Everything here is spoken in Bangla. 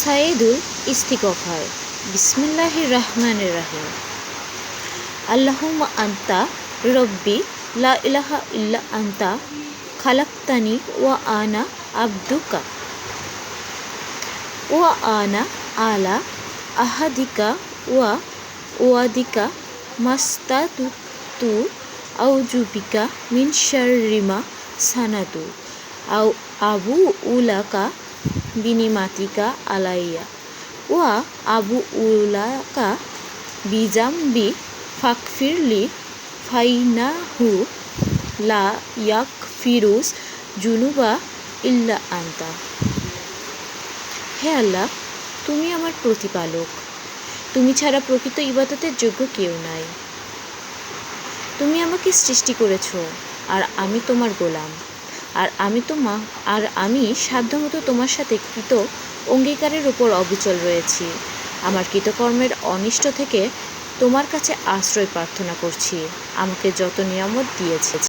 সাইদুল ইস্তিগফার বিসমিল্লাহির রহমানির রাহিম আল্লাহুম্মা আন্তা রব্বি লা ইলাহা ইল্লা আন্তা খালাক্তানি ওয়া আনা আবদুকা ওয়া আনা আলা আহাদিকা ওয়া ওয়াদিকা মাস্তাতু তু আউজুবিকা মিন শাররিমা সানাতু আউ আবু উলাকা বিনিমাতিকা আলাইয়া। ওয়া আবু উলাকা বিজাম্বি ফাকফিরলি ফাইনাহু লা ইয়াক ফিরুজ জুনুবা ইল্লা আন্তা। হে আল্লাহ, তুমি আমার প্রতিপালক। তুমি ছাড়া প্রকৃত ইবাদতের যোগ্য কেউ নাই। তুমি আমাকে সৃষ্টি করেছ, আর আমি তোমার গোলাম। আর আমি তোমা, আর আমি সাধ্যমতো তোমার সাথে কৃত অঙ্গীকারের উপর অবিচল রয়েছি। আমার কৃতকর্মের অনিষ্ট থেকে তোমার কাছে আশ্রয় প্রার্থনা করছি। আমাকে যত নিয়ামত দিয়েছে